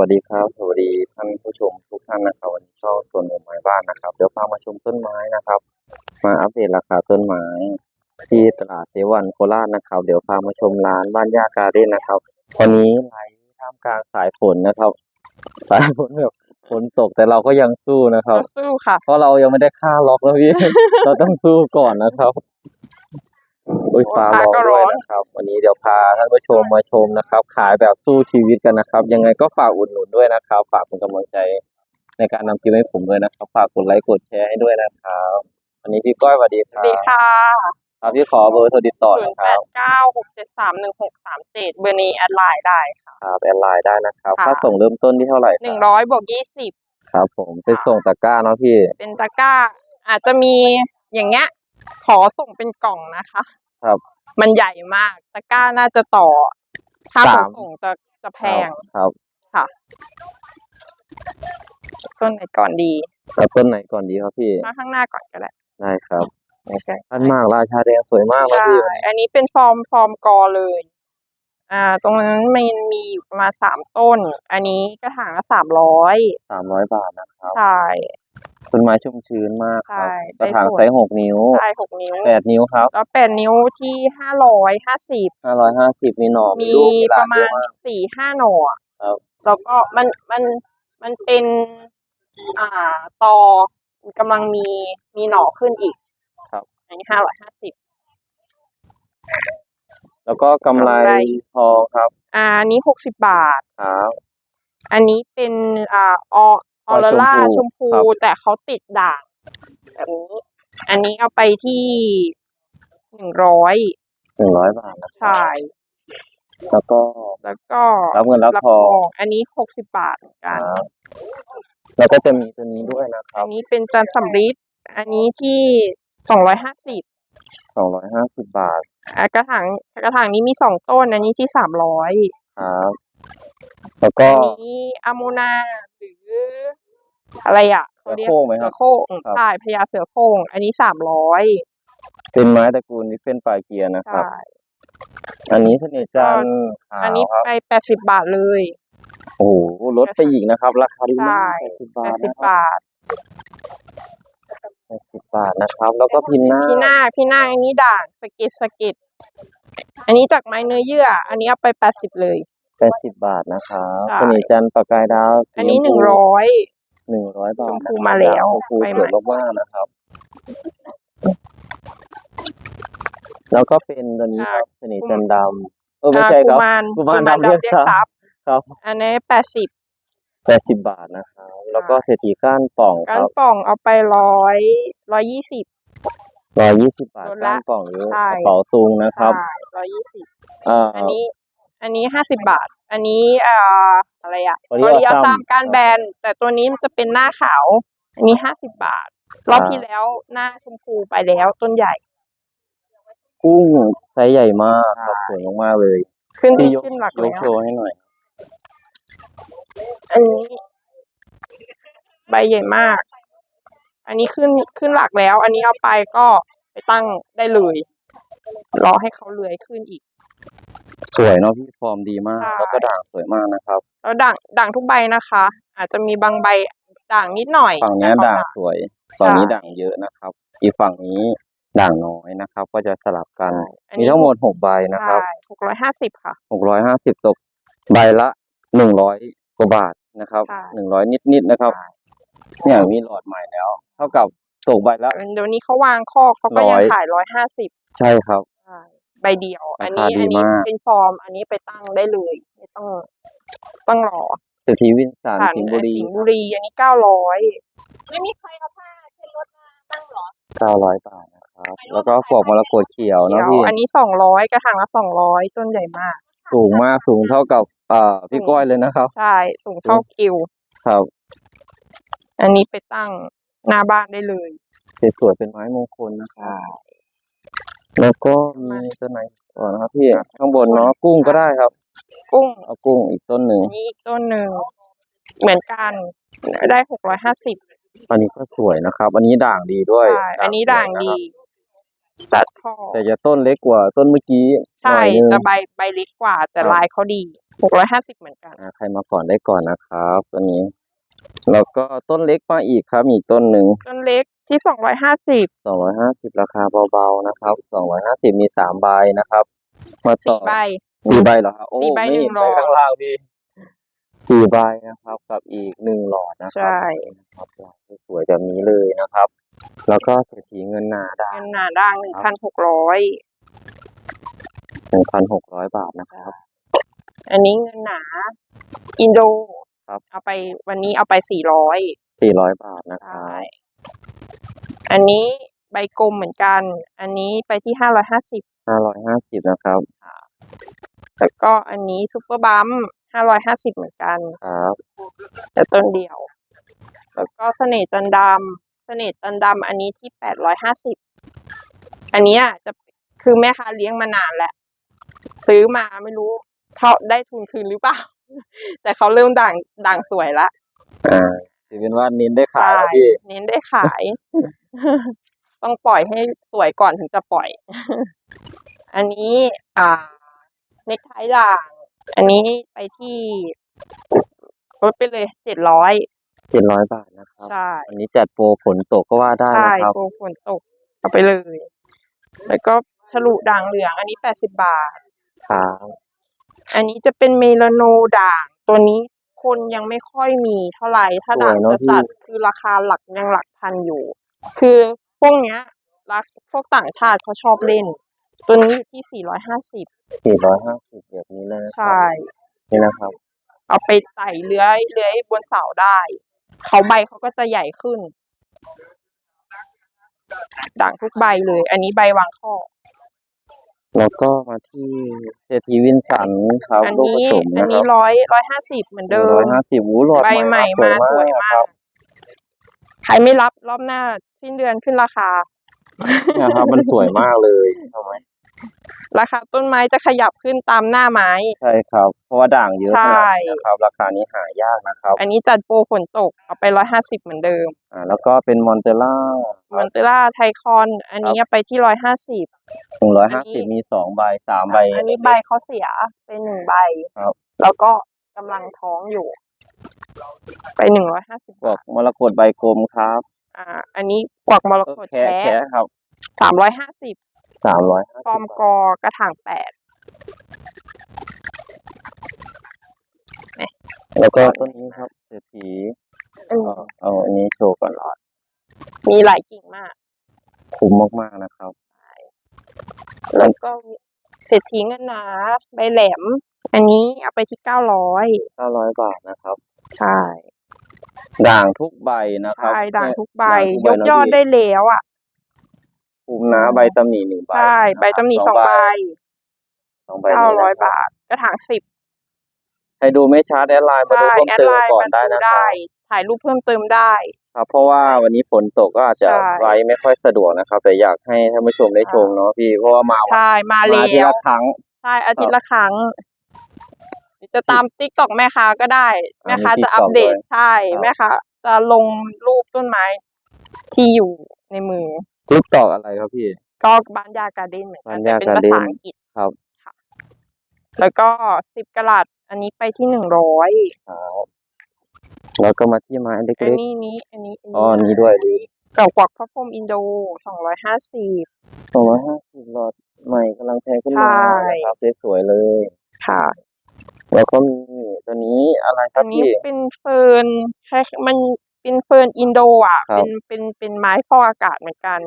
วัสดีครับ สวัสดีท่านผู้ชมทุกท่านนะครับ วันนี้ช่องสวนหมู่ไม้บ้านนะครับ เดี๋ยวพามาชมต้นไม้นะครับ มาอัปเดตราคาต้นไม้ที่ตลาดเซวันโคราชนะครับ เดี๋ยวพามาชมร้านบ้านย่าการ์เด้นนะครับวันนี้ไหลท่ามกลางสายฝนนะครับ สายฝนแบบฝนตกแต่เราก็ยังสู้นะครับ สู้ค่ะ เพราะเรายังไม่ได้ค่าล็อกนะพี่ เราต้องสู้ก่อนนะครับ อุ้ยฟ้าร้อนด้วยนะครับ วันนี้เดี๋ยวพาท่านผู้ชมมาชมนะครับ ขายแบบสู้ชีวิตกันนะครับ ยังไงก็ฝากอุดหนุนด้วยนะครับ ฝากเป็นกำลังใจในการนำคลิปให้ผมด้วยนะครับ ฝากกดไลค์กดแชร์ให้ด้วยนะครับวันนี้พี่ก้อยสวัสดีคสรัวับสดีค่ะครับพี่ขอเบอร์โทรติดต่อศูนนะย์คแปรับดเก้าหกเจ็ดสามหนึ่งหกสามเจ็ดเบอร์นี้แอดไลน์ได้ค่ะ ครับแอดไลน์ได้นะครับค่ะ ค่าส่งเริ่มต้นที่เท่าไหร่หนึ่งร้อยบวกยี่สิบ ครับ ผมเป็นส่งตะกร้าเนาะพี่เป็นตะกร้า อาจจะมีอย่างเงี้ย ขอส่งเป็นกล่องนะคะ ครับ มันใหญ่มากตะกร้าน่าจะต่อค่าขสานมส่งจะจะแพงครับ ค่ะ ต้นไหนก่อนดีแล้วต้นไหนก่อนดีครับพี่มาข้างหน้าก่อนก็ได้ได้ครับโอเคท่านมากราชาแดงสวยมากนะใช่พี่อันนี้เป็นฟอร์มฟอร์มกอเลย อ่า ตรงนั้นมันมีอยู่ประมาณสามต้น อันนี้กระถางละสามร้อยสามร้อยบาทนะครับ ใช่ ต้นไม้ชุ่มชื้นมากครับ ใช่กระถางได้ผลไซส์หกนิ้วใช่หกนิ้วแปดนิ้วครับแล้วแปดนิ้วที่ห้าร้อยห้าสิบห้าร้อยห้าสิบมีหน่อมีลูกมีหปลานระมาเยณอะมากสี่ห้าหน่อครับ แล้วก็มันมันมันเป็นอ่าตอกำลังมีมีหน่อขึ้นอีกครับ อันนี้ห้าร้อยห้าสิบ แล้วก็กำไรกำไร ทองครับอ่าอันนี้หกสิบบาท ครับ อันนี้เป็นอ่าอ อออโรล่าชชมมพูพูครับแต่เขาติดด่างแบบนี้อันนี้เอาไปที่หนึ่งร้อยหนึ่งร้อยบาทนะครัใช่แล้วก็ แล้วก็รับเงินรับทอง อันนี้หกสิบบาทเหมือนคกันรับแล้วก็จะมีตัวนี้ด้วยนะครัอับนนี้เป็นจันทร์สำริดอันนี้ที่สองร้อยห้าสิบสองร้อยห้าสิบบาทกระถางกระถางนี้มีสองต้น อันนี้ที่สามร้อยครับ แล้วก็อันนี้อะโมนาหรื ออะไรอะเสืเขาอเรียกโคร่งไหมคเสืรัอบโคร่งครับ ใช่พญาเสือโคร่งอันนี้สามร้อยเป็นไม้ตระกูลนิเฟนปลายเกียร์นะครับ ใช่ อันนี้เสน่ห์จันทร์ขาวอันนี้ครับ ไปแปดสิบบาทเลย โอ้โหลดไปอีกนะครับ ราคาดีมากใช่แปดสิบแปบาดทสิบนะครับบาทแปดสิบบาทนะครับ แล้วก็พินหน้าพี่นาคพี่นาคอันนี้ด่างสะกิดสะกิดอันนี้จากไม้เนื้อเยื่อ อันนี้เอาไปแปดสิบเลย แปดสิบบาทนะครับใช่ เสน่ห์จันทร์ประกายดาวสีอันนี้ชมหนึ่งพูร้อย หนึ่งร้อยบาทชมพูนะครับมาแล้วชมพูไปสใหม่วยมากๆนะครับ แล้วก็เป็นตัวนี้ครับเสน่ห์จันทร์ดำเออไม่ใช่ครับกุมารกุมารดำเรียกเรียกทรัทรัพพย์ย์ครับ อันนี้แปดสิบแปดสิบบาทนะครับ แล้วก็เศรษฐีก้านป่องคก้านรับป่องเอาไปร้อยร้อยยี่สิบร้อยยี่สิบบาทลดละก้านป่องหรือใช่กระเป๋าตุงนะครับร้อยยี่สิบอ่าอันนี้ อันนี้ห้าสิบบาท อันนี้อ่าอะไรอะบริอัลริอัลซัตามมการแบรนด์แต่ตัวนี้มันจะเป็นหน้าขาว อันนี้ห้าสิบบาท รอบอ่าที่แล้วหน้าชมพูไปแล้วต้นใหญ่ กุ้งไซส์ใหญ่มากครับสวยมากๆเลยขึ้นที่ยกขึ้นหลักยแล้กวโชว์ให้หน่อย อันนี้ ใบใหญ่มาก อันนี้ขึ้นขึ้นหลักแล้ว อันนี้เอาไปก็ไปตั้งได้เลย รอให้เขาเลื้อยขึ้นอีก สวยเนาะพี่ฟอร์มดีมาก ใช่ แล้วก็ด่างสวยมากนะครับ แล้วด่างด่างทุกใบนะคะ อาจจะมีบางใบด่างนิดหน่อยฝั่งเนี้ยแต่ด่างเขาสวย ฝั่งนี้ใช่ด่างเยอะนะครับ อีกฝั่งนี้ด่างน้อยนะครับ ก็จะสลับกัน อันมีนี้ทั้งหมดหกใบนะครับหกร้อยห้าสิบค่ะ หกร้อยห้าสิบตกใบละหนึ่งร้อยกว่าบาทนะครับใช่หนึ่งร้อยนิดๆนะครับ เนี่ยมีหลอดใหม่แล้ว เท่ากับตกใบละ เดี๋ยวนี้เขาวางคอกเขาก็ยังร้อย ขายร้อยห้าสิบใช่ครับ ใบเดียวราคาอันนี้ดีอันนี้มาก เป็นฟอร์ม อันนี้ไปตั้งได้เลยไม่ต้องต้องรอเศรษฐีวินสันผ่านสิงห์บุรีสิงห์บุรี อันนี้เก้าร้อยไม่มีใครเอาผ้าเช็ดรถมาตั้งหรอเก้าร้อยบาทนะครับ แล้วก็พวกมรกตเขียวเดี๋เนาะยวพี่ อันนี้สองร้อยกระถางละสองร้อยต้นใหญ่มาก สูงมากสูงเท่ากับอ่าพี่ก้อยเลยนะครับ ใช่สูงเท่ากิว ครับอันนี้ไปตั้งหน้าบ้านได้เลย สวยๆเป็นไม้มงคลนะครับ แล้วก็มีตัวไหนก่อนนะครับพี่ข้างบนเนาะกุ้งก็ได้ครับ กุ้งเอากุ้งอีกต้นหนึ่งอันนี้อีกต้นหนึ่งเหมือนกันได้หกร้อยห้าสิบอันนี้ก็สวยนะครับ อันนี้ด่างดีด้วยใช่อันนี้ด่างสวยดีนะครับตัดท่อแต่จะต้นเล็กกว่าต้นเมื่อกี้หใช่น่อยนึง จะใบใบเล็กกว่า แต่ครับ ลายเขาดีหกร้อยห้าสิบเหมือนกัน อ่าใครมาก่อนได้ก่อนนะครับตัวนี้ แล้วก็ต้นเล็กมาอีกครับมีอีกต้นหนึ่งต้นเล็ก ที่สองร้อยห้าสิบสองร้อยห้าสิบราคาเบาๆนะครับสองร้อยห้าสิบมีสามใบนะครับ มาต่สี่อใบ สี่ใบเหรอครับโอ้สี่ใบหนึ่นี่งหลอดไปข้างล่างพี่สี่ใบนะครับ กับอีกหนึ่งหลอดนะครัใช่นะครับหลอดสวยๆแบบนี้เลยนะครับ แล้วก็เศรษฐีเงินนาได้เงินหนาด่างหนึ่งพันหกร้อยหนึ่งพันหกร้อยบาทนะครับ อันนี้เงินหนา อินโดครับ เอาไปวันนี้เอาไปสี่ร้อยสี่ร้อยบาทนะครัใช่บ อันนี้ใบกลมเหมือนกัน อันนี้ไปที่ห้าร้อยห้าสิบห้าร้อยห้าสิบนะครับ แล้วก็อันนี้ซูเปอร์บัมห้าร้อยห้าสิบเหมือนกันครับ แต่ต้นเดียว แล้วก็เสน่ห์จันดำเสน่ห์จันดำอันนี้ที่แปดร้อยห้าสิบ อันเนี้ยจะคือแม่ค้าเลี้ยงมานานแล้วซื้อมาไม่รู้เขาได้ทุนคืนหรือเปล่า แต่เขาเริ่มด่างด่างสวยละอ่าถือเป็นว่าเน้นได้ขายใช่แล้วพี่ เน้นได้ขาย ต้องปล่อยให้สวยก่อนถึงจะปล่อย อันนี้อ่าเน็กไทด่าง อันนี้ไปที่ลดไปเลยเจ็ดร้อยเจ็ดร้อยบาทนะครับ ใช่ อันนี้จัดโปรฝนตกก็ว่าได้ใช่นะครับ โปรฝนตกเอาไปเลย แล้วก็ฉลุด่างเหลือง อันนี้แปดสิบบาท ครับอันนี้จะเป็นเมลาโนด่าง ตัวนี้คนยังไม่ค่อยมีเท่าไหร่ถ้าด่างสวยเนอะจะจัดพี่คือราคาหลักยังหลักพันอยู่ คือพวกเนี้ยรักพวกต่างชาติเขาชอบเล่น ตัวนี้อยู่ที่สี่ร้อยห้าสิบสี่ร้อยห้าสิบแบบนี้เลยนะคใช่รับนี่นะครับ เอาไปไต่เลื้อยเลื้อยบนเสาได้ เขาใบเขาก็จะใหญ่ขึ้น ด่างทุกใบเลย อันนี้ใบวางข้อ แล้วก็มาที่เศรษฐีวินสันครับอันลูกผนี้สมอันนะคนี้รับร้อยร้อยห้าสิบเหมือนเดิร้อมยห้าสิบวูหลอดใบใหม่สวยมาสวยคมารักบใค รไม่รับรอบหน้าสิ้นเดือนขึ้นราคา นะครับ มันสวยมากเลยทำไมราคาต้นไม้จะขยับขึ้นตามหน้าไม้ ใช่ครับ เพราะว่าด่างเยอะใช่ขนาดนี้นะครับ ราคานี้หายากนะครับ อันนี้จัดโปรฝนตกเอาไปร้อยห้าสิบเหมือนเดิม อ่า แล้วก็เป็นมอนเตล่ามอนเตล่าไทคอน อันนี้ไปที่ร้อยห้าสิบหนึ่งร้อยอัห้านนี้สิบมีสองใบสามใบ อันนี้ใบเขาเสียเป็นหนึ่งใบครับ แล้วก็กำลังท้องอยู่ ไปหนึ่งร้อยห้าสิบบอกมรกตใบกลมครับอ่า อันนี้กวักมรก็กตแค่แท้แค่ครับสามร้อยห้าสิบสามร้อยห้าฟอสิร์มบกอกระถางแปดแล้วก็ต้นนี้ครับเศรษฐีอืมก็เอาอันนี้โชว์ก่อนหลอดมีหลายกิ่งมาก คุ้มมากๆนะครับแล้วก็เศรษฐีเงินหนาใบแหลม อันนี้เอาไปที่เก้าร้อยเก้าร้อยบาทนะครับ ใช่ด่างทุกใบนะครับใช่ด่างทุกใบด่างทุยกกนะยอดพี่ได้แล้วอะคุ้มนะใบตำหนิหนึ่งใบใช่ใบตำหนิสองใบสองใบเก้าร้อยนี้นะคบาท กระถางสิบใครดูไม่ชัดแอดไลน์มาดูใช่เพิ่มแอดเติมไลน์ก่อนมาได้ดูนะครัได้บถ่ายรูปเพิ่มเติมได้ ครับ เพราะว่าวันนี้ฝนตกก็อาจจะใช่ไลฟ์ไม่ค่อยสะดวกนะครับ แต่อยากให้ท่านผู้ชมได้ชมเนาะพี่เพราะว่ามาวันใช่มามาแล้ทีวละครั้งใช่อาทิตย์ละครั้ง จะตามติ๊กตอกแม่ค้าก็ได้อ่าแม่ค้ามีจะอัป TikTok เดตด้วยใช่ครับแม่ค้าจะลงรูปต้นไม้ที่อยู่ในมือทิกตอกอะไรครับพี่ก็บ้านยาการ์เด้นเหมือนกันบ้านแต่ยาเป็นการ์ภาเด้นษาอังกฤษครับค่ะแล้วก็สิบกะลัดอันนี้ไปที่หนึ่งร้อยครับแล้วก็มาที่ไม้อันเล็กนี้นี้อันนี้ๆอ๋ออันนี้ด้วยดีเก่ากวักพระพรหมอินโดสองร้อยห้าสิบสองร้อยห้าสิบหลอดใหม่กำลังแทงขึ้นมาใช่นะครับสวยๆเลย ค่ะ แล้วก็มีตัวนี้อะไรคอัรับนนี้พี่ เป็นเฟิร์นแค่มันเป็นเฟิร์นอินโดอะ ครับ เป็นเป็นเป็นไม้ฟอกอากาศเหมือนกัน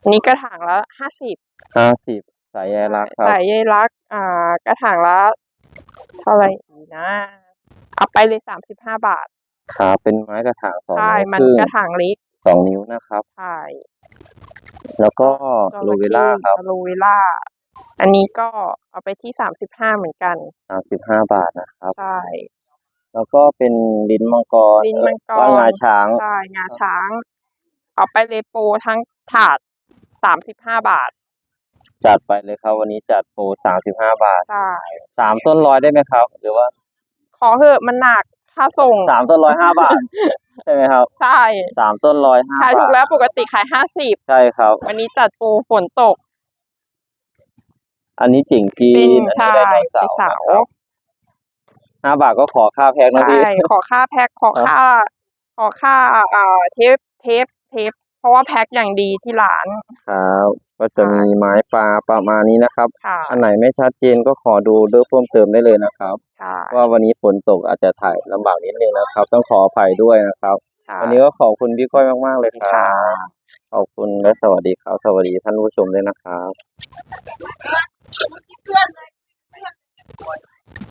อันนี้กระถางละห้าสิบห้าสิบสายใยรักครับ สายใยรัก อ่ากระถางละเท่าไหร่ดีนะ เอาไปเลยสามสิบห้าบาทครับเป็นไม้กระถางสองใช่นิ้วมันครึ่งกระถางเล็กสองนิ้วนะครับ ใช่แล้วก็จระโลเวล่าครับโลเวล่า อันนี้ก็เอาไปที่สามสิบห้าเหมือนกันสามสิบห้าบาทนะครับ ใช่ แล้วก็เป็นลิ้นมังกรลิ้นมังกรว่างาช้างใช่งาช้าง เอาไปเลยโปรทั้งถาดสามสิบห้าบาท จัดไปเลยครับ วันนี้จัดโปรสามสิบห้าบาทใช่สามต้นร้อยได้ไหมครับ หรือว่า ขอเหอะมันหนักค่าส่งสามต้นร้อยห้าบาทใช่ไหมครับ ใช่สามต้นร้อยห้าขายบาถูทกแล้วปกติขายห้าสิบใช่ครับ วันนี้จัดโปรฝนตก อันนี้จิ่งจีเป็นนอันใช่นี้ไดโนเสาร์ไดโนเสาร์นะครับห้าบาทก็ขอค่าแพ็คนะพี่ ใช่ ขอค่าแพ็คขอค่า ขอค่าเอ่อเทปเทปเทปเพราะว่าแพ็คอย่างดีที่ร้านครับก็จะมีไม้ปลาประมาณนี้นะครับ ค่ะอันไหนไม่ชัดเจนก็ขอดูเลือกเพิ่มเติมได้เลยนะครับ ค่ะว่าวันนี้ฝนตกอาจจะถ่ายลำบากนิดนึงนะครับ ต้องขออภัยด้วยนะครับ ค่ะ วันนี้ก็ขอบคุณพี่ก้อยมาก ๆ เลยครัค่ะ บ ขอบคุณและสวัสดีครับ สวัสดีท่านผู้ชมด้วยนะครับ 我一个人我个人